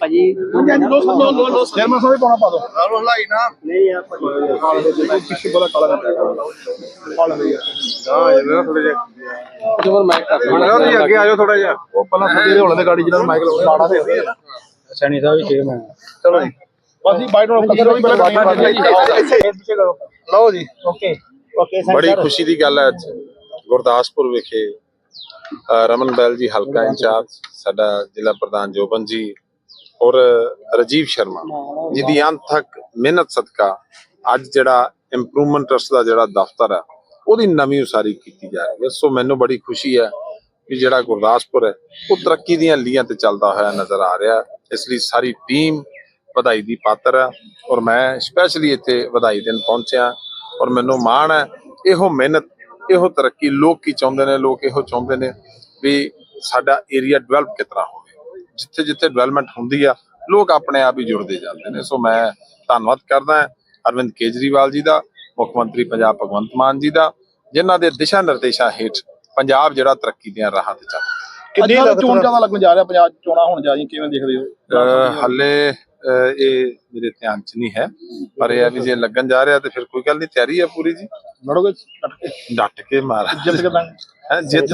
ਭਾਜੀ ਚੇਅਰਮੈਨ ਸਾਹਿਬ ਵੀ ਪਾਉਣਾ ਪਾ ਦੋ ਆਲੋ ਹਲਾਈ ਨਾ। ਨਹੀਂ ਆ ਭਾਜੀ। ਪਿੱਛੇ ਬੜਾ ਕਾਲਾ ਪਾ ਲੈਂਦੇ ਯਾਰ ਹਾਂ ਇਹ ਥੋੜੇ ਜਿਹਾ। ਜਮਰ ਮਾਈਕ ਕਰ ਹੁਣ ਤੁਸੀਂ ਅੱਗੇ ਆਜੋ ਥੋੜਾ ਜਿਹਾ। ਉਹ ਪਹਿਲਾਂ ਥੱਲੇ ਦੇ ਹੋਣੇ ਦੇ ਗਾੜੀ ਜਿਹਨਾਂ ਨੂੰ ਮਾਈਕ ਲਾੜਾ ਦੇ ਸੈਣੀ ਸਾਹਿਬ ਚੇਅਰਮੈਨ ਚਲੋ ਜੀ। ਬਸ ਜੀ ਬਾਈਟ ਨੂੰ ਕਸਰੋ ਵੀ ਪਹਿਲਾਂ ਇੱਥੇ। ਕਰੋ ਲਓ ਜੀ। ਓਕੇ ਓਕੇ ਬੜੀ ਖੁਸ਼ੀ ਦੀ ਗੱਲ ਹੈ ਅੱਜ। ਗੁਰਦਾਸਪੁਰ ਵਿਖੇ ਰਮਨ ਬੈਲ ਜੀ, ਹਲਕਾ ਇੰਚਾਰਜ, ਸਾਡਾ ਜ਼ਿਲ੍ਹਾ ਪ੍ਰਧਾਨ ਜੋਬਨ ਜੀ ਔਰ ਰਜੀਵ ਸ਼ਰਮਾ, ਜਿਹਦੀ ਅੰਤ ਮਿਹਨਤ ਸਦਕਾ ਅੱਜ ਜਿਹੜਾ ਇੰਪਰੂਵਮੈਂਟ ਟਰਸਟ ਦਾ ਜਿਹੜਾ ਦਫ਼ਤਰ ਹੈ ਉਹਦੀ ਨਵੀਂ ਉਸਾਰੀ ਕੀਤੀ ਜਾ ਰਹੀ ਹੈ। ਸੋ ਮੈਨੂੰ ਬੜੀ ਖੁਸ਼ੀ ਹੈ ਕਿ ਜਿਹੜਾ ਗੁਰਦਾਸਪੁਰ ਹੈ, ਉਹ ਤਰੱਕੀ ਦੀਆਂ ਲੀਹਾਂ ਤੇ ਚੱਲਦਾ ਹੋਇਆ ਨਜ਼ਰ ਆ ਰਿਹਾ। ਇਸ ਲਈ ਸਾਰੀ ਟੀਮ ਵਧਾਈ ਦੀ ਪਾਤਰ ਹੈ ਔਰ ਮੈਂ ਸਪੈਸ਼ਲੀ ਇੱਥੇ ਵਧਾਈ ਦੇਣ ਪਹੁੰਚਿਆ ਔਰ ਮੈਨੂੰ ਮਾਣ ਹੈ, ਇਹੋ ਮਿਹਨਤ ਇਹੋ ਤਰੱਕੀ ਲੋਕ ਕੀ ਚਾਹੁੰਦੇ ਨੇ ਲੋਕ ਇਹੋ ਚਾਹੁੰਦੇ ਨੇ ਵੀ ਸਾਡਾ ਏਰੀਆ ਡਿਵੈਲਪ ਕਿਤਨਾ ਹੋਵੇ। ਜਿੱਥੇ ਜਿੱਥੇ ਡਿਵੈਲਪਮੈਂਟ ਹੁੰਦੀ ਆ ਲੋਕ ਆਪਣੇ ਆਪ ਹੀ ਜੁੜਦੇ ਜਾਂਦੇ ਨੇ। ਸੋ ਮੈਂ ਧੰਨਵਾਦ ਕਰਦਾ ਹਾਂ ਅਰਵਿੰਦ ਕੇਜਰੀਵਾਲ ਜੀ ਦਾ ਮੁੱਖ ਮੰਤਰੀ ਪੰਜਾਬ ਭਗਵੰਤ ਮਾਨ ਜੀ ਦਾ ਜਿਨ੍ਹਾਂ ਦੇ ਦਿਸ਼ਾ ਨਿਰਦੇਸ਼ਾਂ ਹੇਠ ਪੰਜਾਬ ਜਿਹੜਾ ਤਰੱਕੀ ਦੀਆਂ ਰਾਹਾਂ ਤੇ ਚੱਲ ਕਿੰਨੀ ਚੋਣ ਜ਼ਿਆਦਾ ਲੱਗਣ ਜਾ ਰਿਹਾ ਪੰਜਾਬ ਚੋਣਾਂ ਹੋਣ ਜਾ ਰਹੀਆਂ ਕਿਵੇਂ ਦੇਖਦੇ ਹੋ? ਹੱਲੇ ਇਹ ਮੇਰੇ ਧਿਆਨ 'ਚ ਨਹੀਂ ਹੈ। ਪਰ ਇਹ ਆ ਵੀ ਜੇ ਲੱਗਣ ਜਾ ਰਿਹਾ ਤੇ ਫਿਰ ਕੋਈ ਗੱਲ ਨਹੀਂ ਤਿਆਰੀ ਹੈ ਪੂਰੀ ਜੀ। ਲੜੋਗੇ ਡਟ ਕੇ। ਡਟ ਕੇ ਮਾਰ। ਜਿੱਤ ਕੇ ਬੈਂਕ ਹੈਂ, ਜਿੱਤ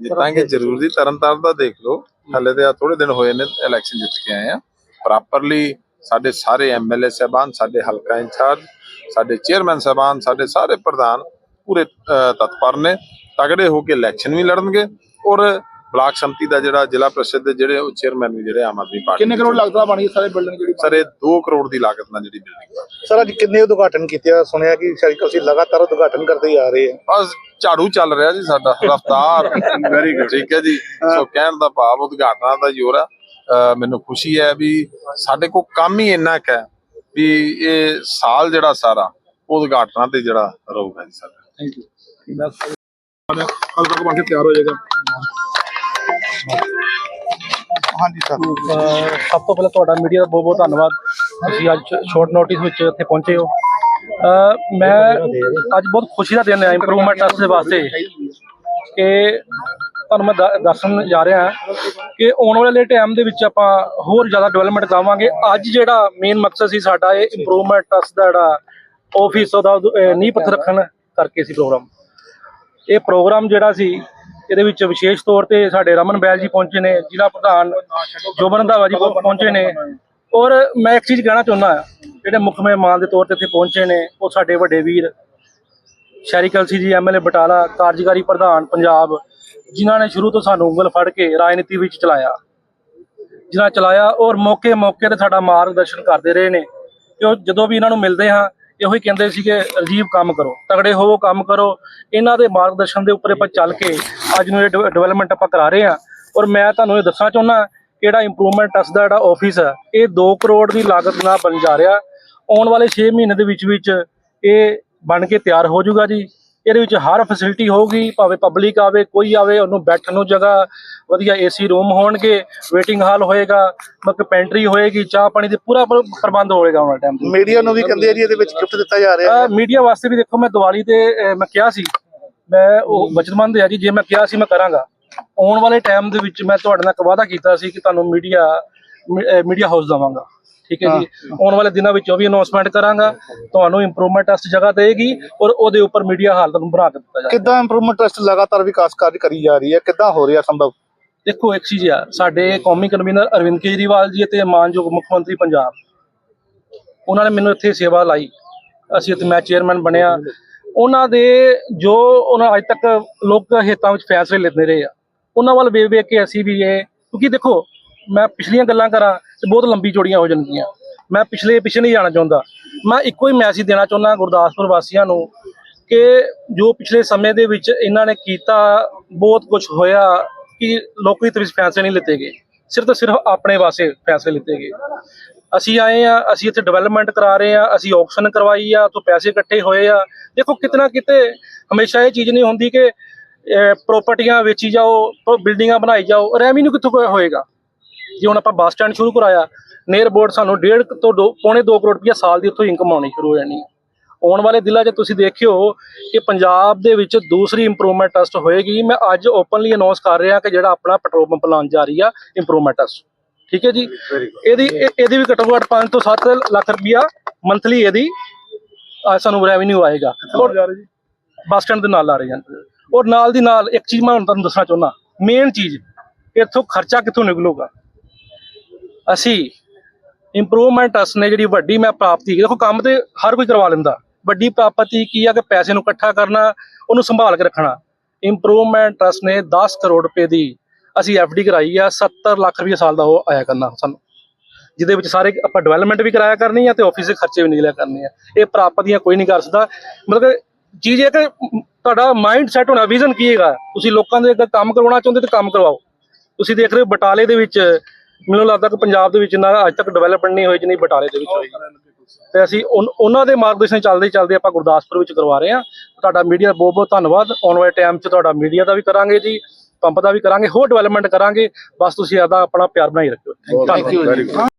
ਜਿੱਤਾਂਗੇ ਜ਼ਰੂਰ ਦੀ ਤਰਨ ਤਾਰਨ ਦਾ ਦੇਖ ਲਓ। ਹਲੇ ਤੇ ਆ ਥੋੜੇ ਦਿਨ ਹੋਏ ਨੇ ਇਲੈਕਸ਼ਨ ਜਿੱਤ ਕੇ ਆਏ ਆ। ਪ੍ਰੋਪਰਲੀ ਸਾਡੇ ਸਾਰੇ ਐਮਐਲਏ ਸਾਹਿਬਾਨ ਸਾਡੇ ਹਲਕਾ ਇੰਚਾਰਜ ਸਾਡੇ ਚੇਅਰਮੈਨ ਸਾਹਿਬਾਨ ਸਾਡੇ ਸਾਰੇ ਪ੍ਰਧਾਨ ਪੂਰੇ ਤਤਪਰ ਨੇ। ਤਗੜੇ ਹੋ ਕੇ ਇਲੈਕਸ਼ਨ ਵੀ ਲੜਨਗੇ ਔਰ ਬਲਾਕ ਸੰਮਤੀ ਦਾ ਜਿਹੜਾ ਜ਼ਿਲ੍ਹਾ ਪ੍ਰੀਸ਼ਦ ਦੇ ਜਿਹੜੇ ਉਹ ਚੇਅਰਮੈਨ ਵੀ ਜਿਹੜੇ ਆਮ ਆਦਮੀ ਪਾਰਟੀ ਕਿੰਨੇ ਕਰੋੜ ਲੱਗਦਾ ਬਣੀ ਸਾਰੇ ਬਿਲਡਿੰਗ ਜਿਹੜੀ ਸਰ ਇਹ 2 ਕਰੋੜ ਦੀ ਲਾਗਤ ਨਾਲ ਜਿਹੜੀ ਬਿਲਡਿੰਗ ਬਣੀ ਸਰ ਅੱਜ ਕਿੰਨੇ ਉਦਘਾਟਨ ਕੀਤੇ ਆ? ਸੁਣਿਆ ਕਿ ਸ਼ਾਇਦ ਅਸੀਂ ਲਗਾਤਾਰ ਉਦਘਾਟਨ ਕਰਦੇ ਹੀ ਆ ਰਹੇ ਆ। ਬਸ ਝਾੜੂ ਚੱਲ ਰਿਹਾ ਜੀ ਸਾਡਾ ਰਫਤਾਰ। ਵੈਰੀ ਗੁੱਡ ਠੀਕ ਹੈ ਜੀ। ਸੋ ਕਹਿਣ ਦਾ ਭਾਵ ਉਦਘਾਟਨਾਂ ਦਾ ਜ਼ੋਰ ਆ। ਮੈਨੂੰ ਖੁਸ਼ੀ ਹੈ ਵੀ ਸਾਡੇ ਕੋਲ ਕੰਮ ਹੀ ਇੰਨਾ ਕੁ ਹੈ ਵੀ ਇਹ ਸਾਲ ਜਿਹੜਾ ਸਾਰਾ ਉਦਘਾਟਨਾਂ ਤੇ ਜਿਹੜਾ ਰਹੂਗਾ ਜੀ ਸਾਡਾ। ਥੈਂਕ ਯੂ ਬਸ ਕੱਲ ਤੱਕ ਬਣ ਕੇ ਤਿਆਰ ਹੋ ਜਾਏਗਾ। ਹਾਂਜੀ, ਸਰ। ਅਹ, ਸਭ ਤੋਂ ਪਹਿਲਾਂ ਤੁਹਾਡਾ ਮੀਡੀਆ ਦਾ ਬਹੁਤ ਬਹੁਤ ਧੰਨਵਾਦ। ਤੁਸੀਂ ਅੱਜ ਸ਼ੋਰਟ ਨੋਟਿਸ ਵਿੱਚ ਇੱਥੇ ਪਹੁੰਚੇ ਹੋ। ਅਹ, ਮੈਂ ਅੱਜ ਬਹੁਤ ਖੁਸ਼ੀ ਦਾ ਦਿਨ ਹੈ ਇੰਪਰੂਵਮੈਂਟ ਟਰਸਟ ਦੇ ਵਾਸਤੇ। ਕਿ ਤੁਹਾਨੂੰ ਮੈਂ ਦ- ਦੱਸਣ ਜਾ ਰਿਹਾ ਕਿ ਆਉਣ ਵਾਲੇ ਟਾਈਮ ਦੇ ਵਿੱਚ ਆਪਾਂ ਹੋਰ ਜ਼ਿਆਦਾ ਡਿਵੈਲਪਮੈਂਟ ਕਰਾਵਾਂਗੇ ਅੱਜ ਜਿਹੜਾ ਮੇਨ ਮਕਸਦ ਸੀ ਸਾਡਾ ਇਹ ਇੰਪਰੂਵਮੈਂਟ ਟਰਸਟ ਦਾ ਜਿਹੜਾ ਆਫਿਸ ਉਹਦਾ, ਅਹ, ਨੀਂਹ ਪੱਥਰ ਰੱਖਣ ਕਰਕੇ ਸੀ ਪ੍ਰੋਗਰਾਮ ਇਹ ਪ੍ਰੋਗਰਾਮ ਜਿਹੜਾ ਸੀ ਇਹਦੇ ਵਿੱਚ ਵਿਸ਼ੇਸ਼ ਤੌਰ ਤੇ ਸਾਡੇ ਰਮਨ ਬੈਲ ਜੀ ਪਹੁੰਚੇ ਨੇ, ਜ਼ਿਲ੍ਹਾ ਪ੍ਰਧਾਨ ਜੋਬਨ ਰੰਧਾਵਾ ਜੀ ਪਹੁੰ- ਪਹੁੰਚੇ ਨੇ। ਔਰ ਮੈਂ ਇੱਕ ਚੀਜ਼ ਕਹਿਣਾ ਚਾਹੁੰਦਾ ਜਿਹੜੇ ਮੁੱਖ ਮਹਿਮਾਨ ਦੇ ਤੌਰ ਤੇ ਇੱਥੇ ਪਹੁੰਚੇ ਨੇ, ਉਹ ਸਾਡੇ ਵੱਡੇ ਵੀਰ ਸ਼ਹਿਰੀ ਕਲਸੀ ਜੀ ਐਮਐਲਏ ਬਟਾਲਾ, ਕਾਰਜਕਾਰੀ ਪ੍ਰਧਾਨ ਪੰਜਾਬ, ਜਿਨ੍ਹਾਂ ਨੇ ਸ਼ੁਰੂ ਤੋਂ ਸਾਨੂੰ ਉਂਗਲ ਫੜ ਕੇ ਰਾਜਨੀਤੀ ਵਿੱਚ ਚਲਾਇਆ। ਜਿਨ੍ਹਾਂ ਚਲਾਇਆ ਔਰ ਮੌਕੇ ਮੌਕੇ ਤੇ ਸਾਡਾ ਮਾਰਗਦਰਸ਼ਨ ਕਰਦੇ ਰਹੇ ਨੇ। ਤੇ ਉਹ ਜਦੋਂ ਵੀ ਇਹਨਾਂ ਨੂੰ ਮਿਲਦੇ ਹਾਂ ਇਹੋ ਹੀ ਕਹਿੰਦੇ ਸੀਗੇ, ਅਜੀਬ ਕੰਮ ਕਰੋ, ਤਗੜੇ ਹੋਵੋ, ਕੰਮ ਕਰੋ। ਇਹਨਾਂ ਦੇ ਮਾਰਗਦਰਸ਼ਨ ਦੇ ਉੱਪਰ ਆਪਾਂ ਚੱਲ ਕੇ ਅੱਜ ਨੂੰ ਇਹ ਡਿਵੈਲਪਮੈਂਟ ਆਪਾਂ ਕਰਾ ਰਹੇ ਹਾਂ। ਔਰ ਮੈਂ ਤੁਹਾਨੂੰ ਇਹ ਦੱਸਣਾ ਚਾਹੁੰਦਾ ਕਿ ਜਿਹੜਾ ਇੰਪਰੂਵਮੈਂਟ ਟਰਸਟ ਦਾ ਜਿਹੜਾ ਆਫਿਸ ਹੈ, ਇਹ 2 ਕਰੋੜ ਦੀ ਲਾਗਤ ਨਾਲ ਬਣ ਜਾ ਰਿਹਾ। ਆਉਣ ਵਾਲੇ 6 ਮਹੀਨੇ ਦੇ ਵਿੱਚ ਵਿੱਚ ਇਹ ਬਣ ਕੇ ਤਿਆਰ ਹੋ ਜਾਊਗਾ ਜੀ। ਇਹਦੇ ਵਿੱਚ ਹਰ ਫੈਸਿਲਿਟੀ ਹੋਊਗੀ ਭਾਵੇਂ ਪਬਲਿਕ ਆਵੇ ਕੋਈ ਆਵੇ ਉਹਨੂੰ ਬੈਠਣ ਨੂੰ ਜਗ੍ਹਾ ਵਧੀਆ ਏਸੀ ਰੂਮ ਹੋਣਗੇ ਵੇਟਿੰਗ ਹਾਲ ਹੋਏਗਾ ਮਤਲਬ ਪੈਂਟਰੀ ਹੋਏਗੀ ਚਾਹ ਪਾਣੀ ਦੇ ਪੂਰਾ ਪ੍ਰ- ਪ੍ਰਬੰਧ ਹੋਏਗਾ ਉਹਨਾਂ ਟਾਈਮ ਮੀਡੀਆ ਨੂੰ ਵੀ ਕਹਿੰਦੇ ਆ ਜੀ ਇਹਦੇ ਵਿੱਚ ਗਿਫਟ ਦਿੱਤਾ ਜਾ ਰਿਹਾ। ਹੈ ਮੀਡੀਆ ਵਾਸਤੇ ਵੀ ਦੇਖੋ ਮੈਂ ਦੀਵਾਲੀ ਤੇ ਮੈਂ ਕਿਹਾ ਸੀ ਮੈਂ ਉਹ ਬਚਤਮੰਦ ਹੈ ਜੀ ਜੇ ਮੈਂ ਕਿਹਾ ਸੀ ਮੈਂ ਕਰਾਂਗਾ। ਆਉਣ ਵਾਲੇ ਟਾਈਮ ਦੇ ਵਿੱਚ ਮੈਂ ਤੁਹਾਡੇ ਨਾਲ ਇੱਕ ਵਾਅਦਾ ਕੀਤਾ ਸੀ ਕਿ ਤੁਹਾਨੂੰ ਮੀਡੀਆ ਮੀਡੀਆ ਹਾਊਸ ਦਵਾਂਗਾ। ਠੀਕ ਹੈ ਜੀ। ਆਉਣ ਵਾਲੇ ਦਿਨਾਂ ਵਿੱਚ ਉਹ ਵੀ ਅਨਾਉਂਸਮੈਂਟ ਕਰਾਂਗਾ। ਤੁਹਾਨੂੰ ਇੰਪਰੂਵਮੈਂਟ ਟੈਸਟ ਜਗ੍ਹਾ ਦੇਗੀ ਔਰ ਉਹਦੇ ਉੱਪਰ ਮੀਡੀਆ ਹਾਲ ਤੁਹਾਨੂੰ ਬਣਾ ਕੇ ਦਿੱਤਾ ਜਾਏਗਾ। ਕਿੱਦਾਂ ਇੰਪਰੂਵਮੈਂਟ ਟਰਸਟ ਲਗਾਤਾਰ ਵਿਕਾਸ ਕਾਰਜ ਕਰੀ ਜਾ ਰਹੀ ਹੈ? ਕਿੱਦਾਂ ਹੋ ਰਿਹਾ ਸੰਭਵ? ਦੇਖੋ ਇੱਕ ਚੀਜ਼ ਆ ਸਾਡੇ ਕੌਮੀ ਕਨਵੀਨਰ ਅਰਵਿੰਦ ਕੇਜਰੀਵਾਲ ਜੀ ਅਤੇ ਮਾਨਯੋਗ ਮੁੱਖ ਮੰਤਰੀ ਪੰਜਾਬ। ਉਹਨਾਂ ਨੇ ਮੈਨੂੰ ਇੱਥੇ ਸੇਵਾ ਲਾਈ। ਅਸੀਂ ਇੱਥੇ ਮੈਂ ਚੇਅਰਮੈਨ ਬਣਿਆ। ਉਹਨਾਂ ਦੇ ਜੋ ਉਹਨਾਂ ਅੱਜ ਤੱਕ ਲੋਕ ਹਿੱਤਾਂ ਵਿੱਚ ਫੈਸਲੇ ਲੈਂਦੇ ਰਹੇ ਆ। ਉਹਨਾਂ ਵੱਲ ਵੇਖ ਵੇਖ ਕੇ ਅਸੀਂ ਵੀ ਇਹ ਕਿਉਂਕਿ ਦੇਖੋ ਮੈਂ ਪਿਛਲੀਆਂ ਗੱਲਾਂ ਕਰਾਂ ਤੇ ਬਹੁਤ ਲੰਬੀ ਚੋੜੀਆਂ ਹੋ ਜਾਣਗੀਆਂ। ਮੈਂ ਪਿਛਲੇ, ਪਿੱਛੇ ਨਹੀਂ ਜਾਣਾ ਚਾਹੁੰਦਾ। ਮੈਂ ਇੱਕੋ ਹੀ ਮੈਸੇਜ ਦੇਣਾ ਚਾਹੁੰਦਾ ਗੁਰਦਾਸਪੁਰ ਵਾਸੀਆਂ ਨੂੰ ਕਿ ਜੋ ਪਿਛਲੇ ਸਮੇਂ ਦੇ ਵਿੱਚ ਇਹਨਾਂ ਨੇ ਕੀਤਾ, ਬਹੁਤ ਕੁਝ ਹੋਇਆ ਕਿ ਲੋਕੀ ਤੇ ਫੈਸਲੇ ਨਹੀਂ ਲਿੱਤੇ ਗਏ। ਸਿਰਫ ਤੇ ਸਿਰਫ ਆਪਣੇ ਵਾਸਤੇ ਫੈਸਲੇ ਲਿੱਤੇ ਗਏ। ਅਸੀਂ ਆਏ ਆ ਅਸੀਂ ਇੱਥੇ ਡਿਵੈਲਪਮੈਂਟ ਕਰਾ ਰਹੇ ਆ ਅਸੀਂ ਆਕਸ਼ਨ ਕਰਵਾਈ ਆ ਤੋਂ ਪੈਸੇ ਇਕੱਠੇ ਹੋਏ ਆ। ਦੇਖੋ ਕਿਤਨਾ ਕਿਤੇ ਹਮੇਸ਼ਾ ਇਹ ਚੀਜ਼ ਨਹੀਂ ਹੁੰਦੀ ਕਿ ਪ੍ਰਾਪਰਟੀਆਂ ਵੇਚੀ ਜਾਓ ਬਿਲਡਿੰਗਾਂ ਬਣਾਈ ਜਾਓ। ਰੈਵਨਿਊ ਕਿੱਥੋਂ ਹੋਏਗਾ। ਜੇ ਹੁਣ ਆਪਾਂ ਬੱਸ ਸਟੈਂਡ ਸ਼ੁਰੂ ਕਰਾਇਆ ਨੇਅਰ ਬੋਰਡ ਸਾਨੂੰ ਡੇਢ ਕੁ ਤੋਂ ਦੋ ਪੌਣੇ 2 ਕਰੋੜ ਰੁਪਇਆ ਸਾਲ ਦੀ ਉੱਥੋਂ ਇਨਕਮ ਆਉਣੀ ਸ਼ੁਰੂ ਹੋ ਜਾਣੀ ਹੈ। ਆਉਣ ਵਾਲੇ ਦਿਨਾਂ 'ਚ ਤੁਸੀਂ ਦੇਖਿਓ ਕਿ ਪੰਜਾਬ ਦੇ ਵਿੱਚ ਦੂਸਰੀ ਇੰਪਰੂਵਮੈਂਟ ਟੈਸਟ ਹੋਏਗੀ। ਮੈਂ ਅੱਜ ਓਪਨਲੀ ਅਨਾਉਂਸ ਕਰ ਰਿਹਾ ਕਿ ਜਿਹੜਾ ਆਪਣਾ ਪੈਟਰੋਲ ਪੰਪ ਲਾਉਣ ਜਾ ਰਹੀ ਆ ਇੰਪਰੂਵਮੈਂਟ ਟੈਸਟ ਠੀਕ ਹੈ ਜੀ? ਇਹਦੀ ਇਹ- ਇਹਦੀ ਵੀ ਘੱਟੋ ਘੱਟ 5 ਤੋਂ 7 ਲੱਖ ਰੁਪਇਆ ਮੰਥਲੀ ਇਹਦੀ ਸਾਨੂੰ ਰੈਵਨਿਊ ਆਏਗਾ। ਔਰ ਬੱਸ ਸਟੈਂਡ ਦੇ ਨਾਲ ਆ ਰਹੇ ਹਨ ਔਰ ਨਾਲ ਦੀ ਨਾਲ ਇੱਕ ਚੀਜ਼ ਮੈਂ ਤੁਹਾਨੂੰ ਦੱਸਣਾ ਚਾਹੁੰਦਾ। ਮੇਨ ਚੀਜ਼ ਇੱਥੋਂ ਖਰਚਾ ਕਿੱਥੋਂ ਨਿਕਲੂਗਾ? ਅਸੀਂ ਇੰਪਰੂਵਮੈਂਟ ਅਸ ਨੇ ਜਿਹੜੀ ਵੱਡੀ ਮੈਂ ਪ੍ਰਾਪਤੀ ਦੇਖੋ, ਕੰਮ ਤੇ ਹਰ ਕੋਈ ਕਰਵਾ ਲੈਂਦਾ। ਵੱਡੀ ਪ੍ਰਾਪਤੀ ਕੀ ਆ? ਕਿ ਪੈਸੇ ਨੂੰ ਇਕੱਠਾ ਕਰਨਾ, ਉਹਨੂੰ ਸੰਭਾਲ ਕੇ ਰੱਖਣਾ। ਇੰਪਰੂਵਮੈਂਟ ਟਰਸਟ ਨੇ 10 ਕਰੋੜ ਰੁਪਏ ਦੀ ਅਸੀਂ ਡੀ ਕਰਾਈ ਆ। 70 ਲੱਖ ਰੁਪਏ ਸਾਲ ਦਾ ਉਹ ਆਇਆ ਕਰਨਾ ਸਾਨੂੰ। ਜਿਹਦੇ ਵਿੱਚ ਸਾਰੇ ਆਪਾਂ ਡਿਵੈਲਪਮੈਂਟ ਵੀ ਕਰਾਇਆ ਕਰਨੀ ਆ ਤੇ ਆਫਿਸ ਦੇ ਖਰਚੇ ਵੀ ਨਿਕਲਿਆ ਕਰਨੇ ਆ। ਇਹ ਪ੍ਰਾਪਤੀਆਂ ਕੋਈ ਨਹੀਂ ਕਰ ਸਕਦਾ। ਮਤਲਬ ਕਿ ਚੀਜ਼ ਇਹ ਕਿ ਤੁਹਾਡਾ ਮਾਈਂਡ ਸੈਟ ਹੋਣਾ ਵਿਜ਼ਨ ਕੀ ਹੈਗਾ? ਤੁਸੀਂ ਲੋਕਾਂ ਦੇ ਅੱਗੇ ਕੰਮ ਕਰਵਾਉਣਾ ਚਾਹੁੰਦੇ ਤੇ ਕੰਮ ਕਰਵਾਓ। ਤੁਸੀਂ ਦੇਖ ਰਹੇ ਹੋ ਬਟਾਲੇ ਦੇ ਵਿੱਚ ਮੈਨੂੰ ਲੱਗਦਾ ਕਿ ਪੰਜਾਬ ਦੇ ਵਿੱਚ ਨਾ ਅੱਜ ਤੱਕ ਡਿਵੈਲਪਮੈਂਟ ਨਹੀਂ ਹੋਈ ਜਿੰਨੀ ਬਟਾਲੇ ਦੇ ਵਿੱਚ ਹੋਈ। ਤੇ ਅਸੀਂ ਉਹਨਾਂ ਦੇ ਮਾਰਗਦਰਸ਼ਨ ਚੱਲਦੇ ਚੱਲਦੇ ਆਪਾਂ ਗੁਰਦਾਸਪੁਰ ਵਿੱਚ ਕਰਵਾ ਰਹੇ ਹਾਂ। ਤੁਹਾਡਾ ਮੀਡੀਆ ਬਹੁਤ ਬਹੁਤ ਧੰਨਵਾਦ। ਆਉਣ ਵਾਲੇ ਟਾਈਮ 'ਚ ਤੁਹਾਡਾ ਮੀਡੀਆ ਦਾ ਵੀ ਕਰਾਂਗੇ ਜੀ ਪੰਪ ਦਾ ਵੀ ਕਰਾਂਗੇ ਹੋਰ ਡਿਵੈਲਪਮੈਂਟ ਕਰਾਂਗੇ। ਬਸ ਤੁਸੀਂ ਆਦਾ ਆਪਣਾ ਪਿਆਰ ਬਣਾਈ ਰੱਖਿਓ। ਧੰਨਵਾਦ।